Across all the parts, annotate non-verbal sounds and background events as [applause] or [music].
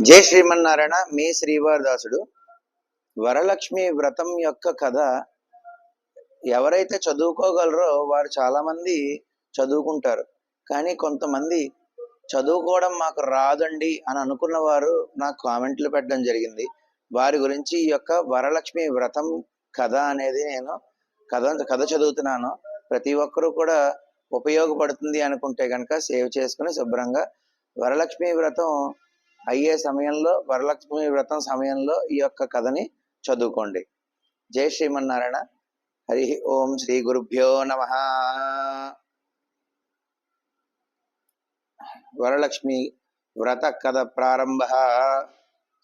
జై శ్రీమన్నారాయణ మీ శ్రీవారదాసుడు. వరలక్ష్మి వ్రతం యొక్క కథ ఎవరైతే చదువుకోగలరో వారు చాలామంది చదువుకుంటారు. కానీ కొంతమంది చదువుకోవడం మాకు రాదండి అని అనుకున్న వారు నాకు కామెంట్లు పెట్టడం జరిగింది. వారి గురించి ఈ యొక్క వరలక్ష్మి వ్రతం కథ అనేది నేను కథ కథ చదువుతున్నాను. ప్రతి ఒక్కరూ కూడా ఉపయోగపడుతుంది అనుకుంటే కనుక సేవ్ చేసుకుని శుభ్రంగా వరలక్ష్మి వ్రతం అయ్యే సమయంలో వరలక్ష్మి వ్రతం సమయంలో ఈ యొక్క కథని చదువుకోండి. జై శ్రీమన్నారాయణ. హరి ఓం శ్రీ గురుభ్యో నమ. వరలక్ష్మి వ్రత కథ ప్రారంభ.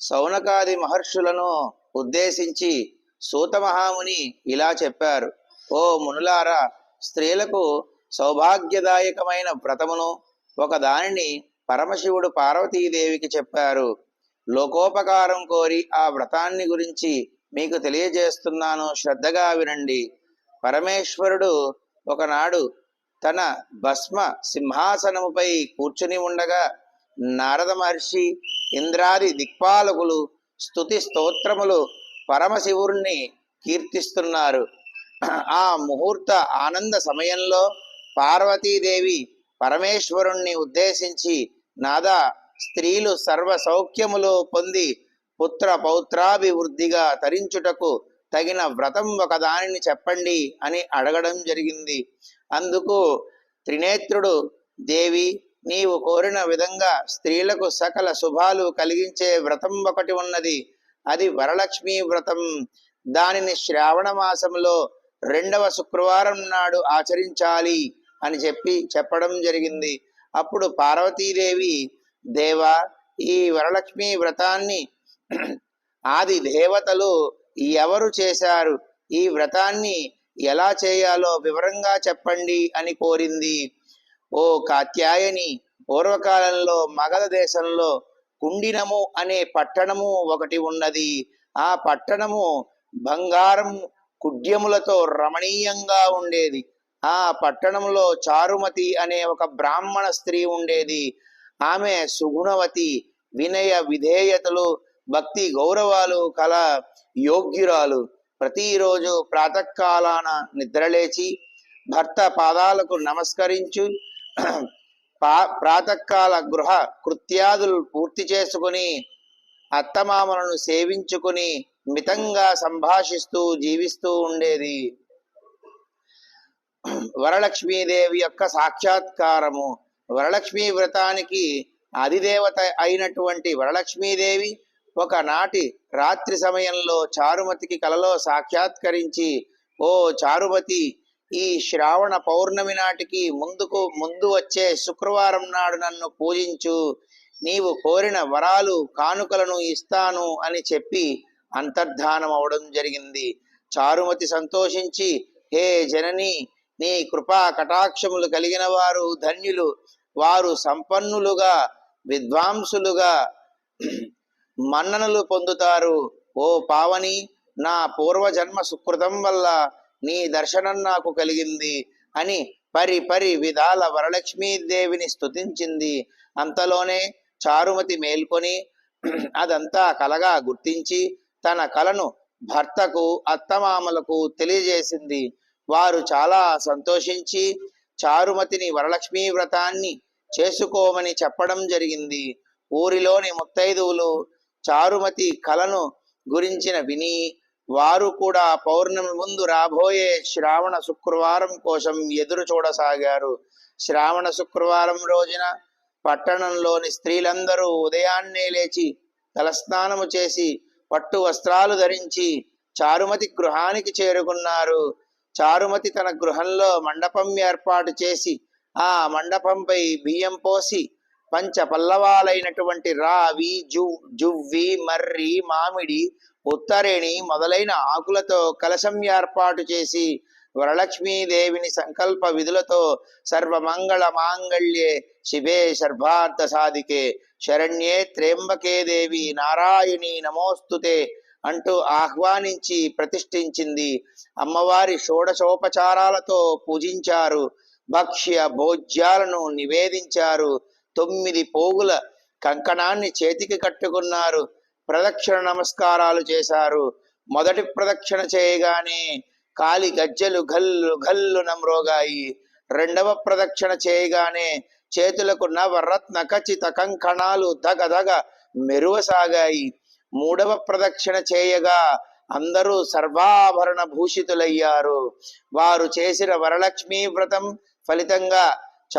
సౌనకాది మహర్షులను ఉద్దేశించి సూత మహాముని ఇలా చెప్పారు. ఓ మునులారా స్త్రీలకు సౌభాగ్యదాయకమైన వ్రతమును ఒక దానిని పరమశివుడు పార్వతీదేవికి చెప్పారు లోకోపకారం కోరి ఆ వ్రతాన్ని గురించి మీకు తెలియజేస్తున్నాను. శ్రద్ధగా వినండి. పరమేశ్వరుడు ఒకనాడు తన భస్మ సింహాసనముపై కూర్చుని ఉండగా నారద మహర్షి ఇంద్రాది దిక్పాలకులు స్తుతి స్తోత్రములు పరమశివుణ్ణి కీర్తిస్తున్నారు. ఆ ముహూర్త ఆనంద సమయంలో పార్వతీదేవి పరమేశ్వరుణ్ణి ఉద్దేశించి నాదా స్త్రీలు సర్వ సౌఖ్యములు పొంది పుత్ర పౌత్రాభివృద్ధిగా తరించుటకు తగిన వ్రతం ఒక దానిని చెప్పండి అని అడగడం జరిగింది. అందుకు త్రినేత్రుడు దేవి నీవు కోరిన విధంగా స్త్రీలకు సకల శుభాలు కలిగించే వ్రతం ఒకటి ఉన్నది. అది వరలక్ష్మి వ్రతం. దానిని శ్రావణ మాసంలో రెండవ శుక్రవారం నాడు ఆచరించాలి అని చెప్పి చెప్పడం జరిగింది. అప్పుడు పార్వతీదేవి దేవ ఈ వరలక్ష్మి వ్రతాన్ని [clears throat] ఆది దేవతలు ఎవరు చేశారు? ఈ వ్రతాన్ని ఎలా చేయాలో వివరంగా చెప్పండి అని కోరింది. ఓ కాత్యాయని పూర్వకాలంలో మగధ దేశంలో కుండినము అనే పట్టణము ఒకటి ఉన్నది. ఆ పట్టణము బంగారం కుడ్యములతో రమణీయంగా ఉండేది. ఆ పట్టణంలో చారుమతి అనే ఒక బ్రాహ్మణ స్త్రీ ఉండేది. ఆమె సుగుణవతి వినయ విధేయతలు భక్తి గౌరవాలు కల యోగ్యురాలు. ప్రతిరోజు ప్రాతకాలాన నిద్రలేచి భర్త పాదాలకు నమస్కరించు పా ప్రాతకాల గృహ కృత్యాదులు పూర్తి చేసుకుని అత్తమామలను సేవించుకుని మితంగా సంభాషిస్తూ జీవిస్తూ ఉండేది. వరలక్ష్మీదేవి యొక్క సాక్షాత్కారము. వరలక్ష్మీ వ్రతానికి అధిదేవత అయినటువంటి వరలక్ష్మీదేవి ఒకనాటి రాత్రి సమయంలో చారుమతికి కలలో సాక్షాత్కరించి ఓ చారుమతి ఈ శ్రావణ పౌర్ణమి నాటికి ముందుకు ముందు వచ్చే శుక్రవారం నాడు నన్ను పూజించు. నీవు కోరిన వరాలు కానుకలను ఇస్తాను అని చెప్పి అంతర్ధానం అవడం జరిగింది. చారుమతి సంతోషించి హే జనని నీ కృపా కటాక్షములు కలిగిన వారు ధన్యులు. వారు సంపన్నులుగా విద్వాంసులుగా మన్ననలు పొందుతారు. ఓ పావని నా పూర్వజన్మ సుకృతం వల్ల నీ దర్శనం నాకు కలిగింది అని పరి పరి విధాల వరలక్ష్మీదేవిని స్తుతించింది. అంతలోనే చారుమతి మేల్కొని అదంతా కలగా గుర్తించి తన కలను భర్తకు అత్తమామలకు తెలియజేసింది. వారు చాలా సంతోషించి చారుమతిని వరలక్ష్మీ వ్రతాన్ని చేసుకోమని చెప్పడం జరిగింది. ఊరిలోని ముత్తైదువులు చారుమతి కలను గురించిన విని వారు కూడా పౌర్ణమి ముందు రాబోయే శ్రావణ శుక్రవారం కోసం ఎదురు చూడసాగారు. శ్రావణ శుక్రవారం రోజున పట్టణంలోని స్త్రీలందరూ ఉదయాన్నే లేచి తలస్నానము చేసి పట్టు వస్త్రాలు ధరించి చారుమతి గృహానికి చేరుకున్నారు. చారుమతి తన గృహంలో మండపం ఏర్పాటు చేసి ఆ మండపంపై బియ్యం పోసి పంచ పల్లవాలైనటువంటి రావి జు జువ్వి మర్రి మామిడి ఉత్తరేణి మొదలైన ఆకులతో కలశం ఏర్పాటు చేసి వరలక్ష్మీదేవిని సంకల్ప విధులతో సర్వమంగళ మాంగళ్యే శివే సర్వార్థ సాధికే శరణ్యే త్రేంబకే దేవి నారాయణి నమోస్తుతే. అంటూ ఆహ్వానించి ప్రతిష్ఠించింది. అమ్మవారి షోడశోపచారాలతో పూజించారు. భక్ష్య భోజ్యాలను నివేదించారు. తొమ్మిది పోగుల కంకణాన్ని చేతికి కట్టుకున్నారు. ప్రదక్షిణ నమస్కారాలు చేశారు. మొదటి ప్రదక్షిణ చేయగానే కాలి గజ్జెలు గల్లు గల్లు నమ్రోగాయి. రెండవ ప్రదక్షిణ చేయగానే చేతులకు నవరత్న ఖచ్చిత కంకణాలు దగ దగ మెరువసాగాయి. మూడవ ప్రదక్షిణ చేయగా అందరూ సర్వాభరణ భూషితులయ్యారు. వారు చేసిన వరలక్ష్మీ వ్రతం ఫలితంగా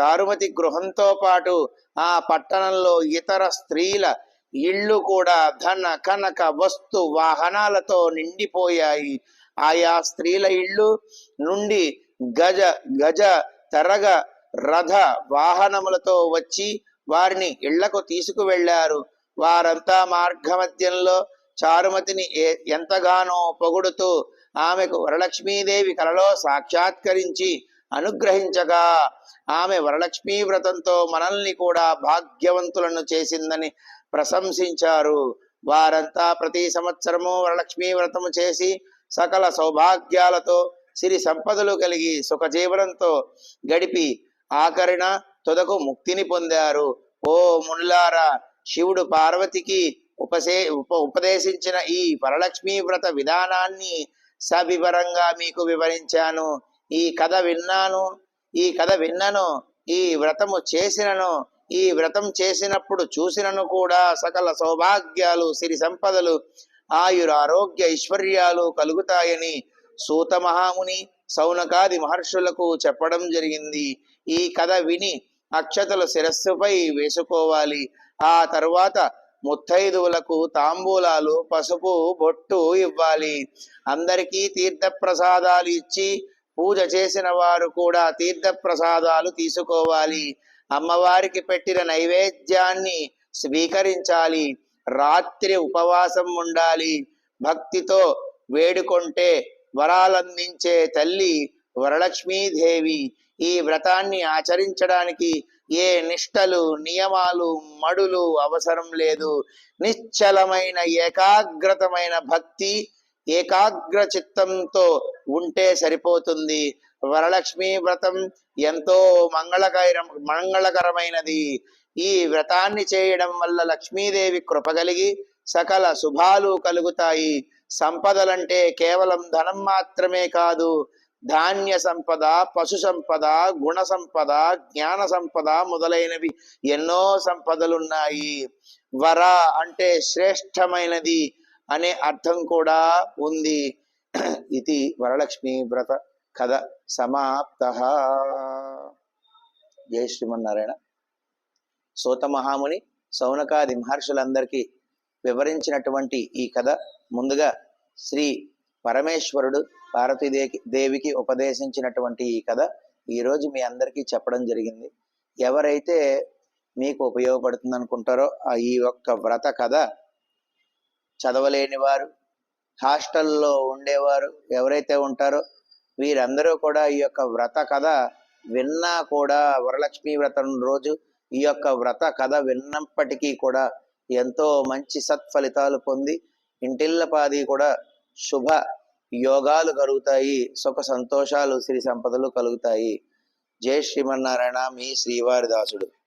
చారుమతి గృహంతో పాటు ఆ పట్టణంలో ఇతర స్త్రీల ఇళ్ళు కూడా ధన కనక వస్తు వాహనాలతో నిండిపోయాయి. ఆయా స్త్రీల ఇళ్ళు నుండి గజ గజ తరగ రథ వాహనములతో వచ్చి వారిని ఇళ్ళకు తీసుకువెళ్ళారు వారంతా మార్గమధ్యంలో చారుమతిని ఎంతగానో పొగుడుతూ ఆమెకు వరలక్ష్మీదేవి కలలో సాక్షాత్కరించి అనుగ్రహించగా ఆమె వరలక్ష్మీ వ్రతంతో మనల్ని కూడా భాగ్యవంతులను చేసిందని ప్రశంసించారు. వారంతా ప్రతి సంవత్సరము వరలక్ష్మీ వ్రతము చేసి సకల సౌభాగ్యాలతో సిరి సంపదలు కలిగి సుఖజీవనంతో గడిపి ఆఖరిన తుదకు ముక్తిని పొందారు. ఓ మునులారా శివుడు పార్వతికి ఉపసే ఉప ఉపదేశించిన ఈ వరలక్ష్మీ వ్రత విధానాన్ని సవివరంగా మీకు వివరించాను. ఈ కథ విన్నాను. ఈ కథ విన్నను. ఈ వ్రతము చేసినను. ఈ వ్రతం చేసినప్పుడు చూసినను కూడా సకల సౌభాగ్యాలు సిరి సంపదలు ఆయుర ఆరోగ్య ఐశ్వర్యాలు కలుగుతాయని సూత మహాముని సౌనకాది మహర్షులకు చెప్పడం జరిగింది. ఈ కథ విని అక్షతలు శిరస్సుపై వేసుకోవాలి. ఆ తరువాత ముత్తైదువులకు తాంబూలాలు పసుపు బొట్టు ఇవ్వాలి. అందరికీ తీర్థ ప్రసాదాలు ఇచ్చి పూజ చేసిన వారు కూడా తీర్థ ప్రసాదాలు తీసుకోవాలి. అమ్మవారికి పెట్టిన నైవేద్యాన్ని స్వీకరించాలి. రాత్రి ఉపవాసం ఉండాలి. భక్తితో వేడుకొంటే వరాలందించే తల్లి వరలక్ష్మీదేవి. ఈ వ్రతాన్ని ఆచరించడానికి ఏ నిష్టలు నియమాలు మడులు అవసరం లేదు. నిశ్చలమైన ఏకాగ్రతమైన భక్తి ఏకాగ్ర చిత్తంతో ఉంటే సరిపోతుంది. వరలక్ష్మి వ్రతం ఎంతో మంగళకర మంగళకరమైనది. ఈ వ్రతాన్ని చేయడం వల్ల లక్ష్మీదేవి కృప కలిగి సకల శుభాలు కలుగుతాయి. సంపదలంటే కేవలం ధనం మాత్రమే కాదు ధాన్య సంపద పశు సంపద గుణ సంపద జ్ఞాన సంపద మొదలైనవి ఎన్నో సంపదలున్నాయి. వర అంటే శ్రేష్టమైనది అనే అర్థం కూడా ఉంది. ఇది వరలక్ష్మి వ్రత కథ సమాప్త. జయ శ్రీమన్నారాయణ. సోత మహాముని సౌనకాది మహర్షులందరికీ వివరించినటువంటి ఈ కథ ముందుగా శ్రీ పరమేశ్వరుడు పార్వతీదేవికి దేవికి ఉపదేశించినటువంటి ఈ కథ ఈరోజు మీ అందరికీ చెప్పడం జరిగింది. ఎవరైతే మీకు ఉపయోగపడుతుంది అనుకుంటారో ఆ ఈ యొక్క వ్రత కథ చదవలేని వారు హాస్టల్లో ఉండేవారు ఎవరైతే ఉంటారో వీరందరూ కూడా ఈ యొక్క వ్రత కథ విన్నా కూడా వరలక్ష్మి వ్రతం రోజు ఈ యొక్క వ్రత కథ విన్నప్పటికీ కూడా ఎంతో మంచి సత్ఫలితాలు పొంది ఇంటిల్లపాది కూడా శుభ యోగాలు కలుగుతాయి సుఖ సంతోషాలు సిరి సంపదలు కలుగుతాయి. జై శ్రీమన్నారాయణ మీ శ్రీవారి దాసుడు